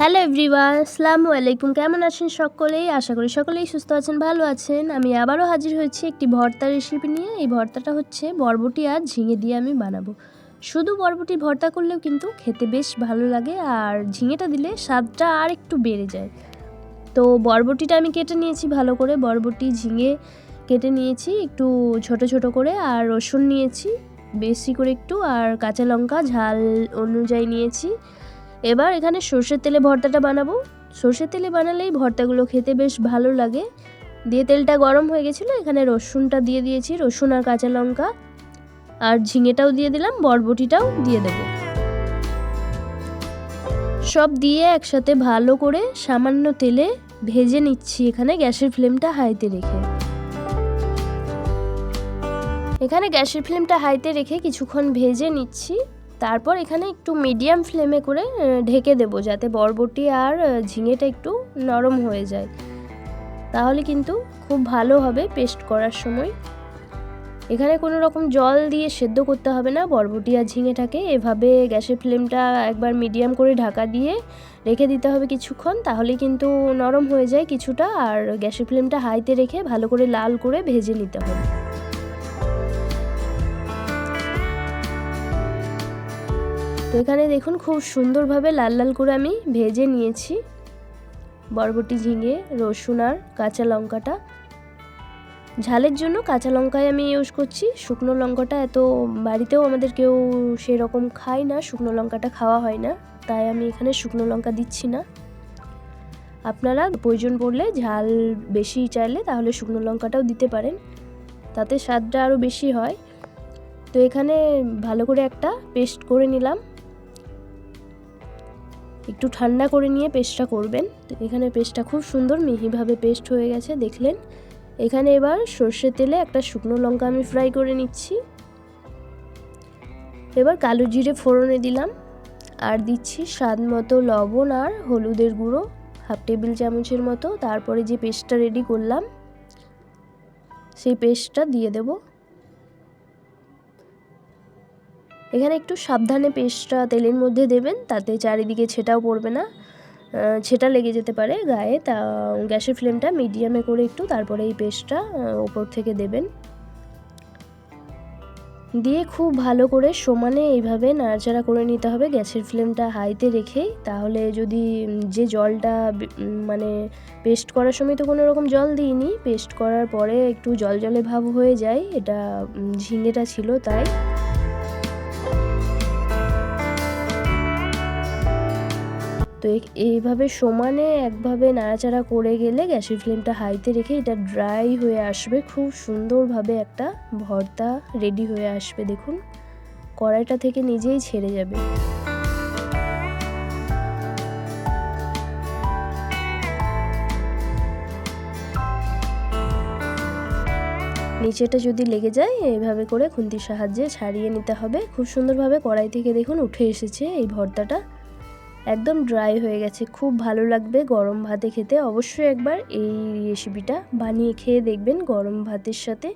Hello everyone আসসালামু আলাইকুম কেমন আছেন সকলেই? আশা করি সকলেই সুস্থ আছেন, ভালো আছেন। আমি আবারও হাজির হয়েছি একটি ভর্তা রেসিপি নিয়ে। এই ভর্তাটা হচ্ছে বরবটি আর ঝিঙে দিয়ে আমি বানাবো। শুধু বরবটি ভর্তা করলেও কিন্তু খেতে বেশ ভালো লাগে আর ঝিঙেটা দিলে স্বাদটা আর একটু বেড়ে যায়। তো বরবটিটা আমি কেটে নিয়েছি ভালো করে। বরবটি, ঝিঙে কেটে নিয়েছি একটু ছোট ছোট করে আর রসুন নিয়েছি বেশি করে একটু আর কাঁচা লঙ্কা ঝাল অনুযায়ী নিয়েছি। এবার এখানে সর্ষের তেলে ভর্তাটা বানাবো। সর্ষের তেলে বানালেই ভর্তাগুলো খেতে বেশ ভালো লাগে। দিয়ে তেলটা গরম হয়ে গেছিল, এখানে রসুনটা দিয়ে দিয়েছি, রসুন আর কাঁচা লঙ্কা। আর ঝিঙেটাও দিয়ে দিলাম, বরবটিটাও দিয়ে দেবো। সব দিয়ে একসাথে ভালো করে সামান্য তেলে ভেজে নিচ্ছি, এখানে গ্যাসের ফ্লেমটা হাইতে রেখে। এখানে গ্যাসের ফ্লেমটা হাইতে রেখে কিছুক্ষণ ভেজে নিচ্ছি। তারপর এখানে একটু মিডিয়াম ফ্লেমে করে ঢেকে দেব যাতে বরবটি আর ঝিঙেটা একটু নরম হয়ে যায়। তাহলে কিন্তু খুব ভালো হবে পেস্ট করার সময়। এখানে কোনো রকম জল দিয়ে সেদ্ধ করতে হবে না, বরবটি আর ঝিঙেটাকে এভাবে গ্যাসের ফ্লেমটা একবার মিডিয়াম করে ঢাকা দিয়ে রেখে দিতে হবে কিছুক্ষণ, তাহলে কিন্তু নরম হয়ে যায় কিছুটা, আর গ্যাসের ফ্লেমটা হাইতে রেখে ভালো করে লাল করে ভেজে নিতে হবে। তো এখানে দেখুন খুব সুন্দরভাবে লাল লাল করে আমি ভেজে নিয়েছি। বরবটি ঝিঙে, রসুন আর কাঁচা লঙ্কাটা। ঝালের জন্য কাঁচা লঙ্কায় আমি ইউজ করছি। শুকনো লঙ্কাটা এত বাড়িতেও আমাদের কেউ সেরকম খায় না, শুকনো লঙ্কাটা খাওয়া হয় না। তাই আমি এখানে শুকনো লঙ্কা দিচ্ছি না। আপনারা প্রয়োজন পড়লে ঝাল বেশি চাইলে তাহলে শুকনো লঙ্কাটাও দিতে পারেন। তাতে স্বাদটা আরও বেশি হয়। তো এখানে ভালো করে একটা পেস্ট করে নিলাম। একটু ঠান্ডা করে নিয়ে পেস্টটা করবেন। তো এখানে পেস্টটা খুব সুন্দর মিহিভাবে পেস্ট হয়ে গেছে, দেখলেন? এখানে এবার সর্ষের তেলে একটা শুকনো লঙ্কা আমি ফ্রাই করে নিচ্ছি। এবার কালো জিরে ফোড়নে দিলাম। আর দিচ্ছি স্বাদ মতো লবণ আর হলুদের গুঁড়ো, হাফ টেবিল চামচের মতো। তারপরে যে পেস্টটা রেডি করলাম, সেই পেস্টটা দিয়ে দেবো। এখানে একটু সাবধানে পেস্টটা তেলের মধ্যে দেবেন, তাতে চারিদিকে ছেটাও পড়বে না। ছেটা লেগে যেতে পারে গায়ে, তা গ্যাসের ফ্লেমটা মিডিয়ামে করে একটু তারপরে এই পেস্টটা ওপর থেকে দেবেন। দিয়ে খুব ভালো করে সমানে এইভাবে নাড়াচাড়া করে নিতে হবে গ্যাসের ফ্লেমটা হাইতে রেখেই তাহলে যদি যে জলটা মানে পেস্ট করার সময় তো কোনো রকম জল দিইনি, পেস্ট করার পরে একটু জল জলে ভাব হয়ে যায়, এটা ঝিঙেটা ছিল তাই। তো এইভাবে সমানে একভাবে নাড়াচাড়া করে গেলে গ্যাসের ফ্লেমটা হাইতে রেখে এটা ড্রাই হয়ে আসবে। খুব সুন্দরভাবে একটা ভর্তা রেডি হয়ে আসবে, দেখুন। কড়াইটা থেকে নিজেই ছেড়ে যাবে। নিচেটা যদি লেগে যায় এইভাবে করে খুন্তির সাহায্যে ছাড়িয়ে নিতে হবে। খুব সুন্দরভাবে কড়াই থেকে দেখুন উঠে এসেছে এই ভর্তাটা। একদম ড্রাই হয়ে গেছে। খুব ভালো লাগবে গরম ভাতে খেতে। অবশ্যই একবার এই রেসিপিটা বানিয়ে খেয়ে দেখবেন গরম ভাতের সাথে।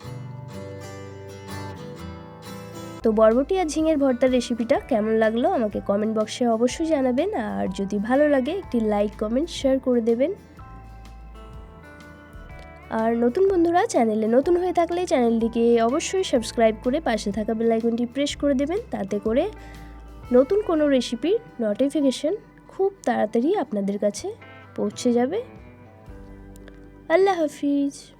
তো বরবটি আর ঝিঙের ভর্তার রেসিপিটা কেমন লাগল আমাকে কমেন্ট বক্সে অবশ্যই জানাবেন। আর যদি ভালো লাগে একটি লাইক কমেন্ট শেয়ার করে দেবেন। আর নতুন বন্ধুরা চ্যানেলে নতুন হয়ে থাকলে চ্যানেলটিকে অবশ্যই সাবস্ক্রাইব করে পাশে থাকা বেলাইকনটি প্রেস করে দেবেন। তাতে করে নতুন কোনো রেসিপির নোটিফিকেশন খুব তাড়াতাড়ি আপনাদের কাছে পৌঁছে যাবে। আল্লাহ হাফিজ।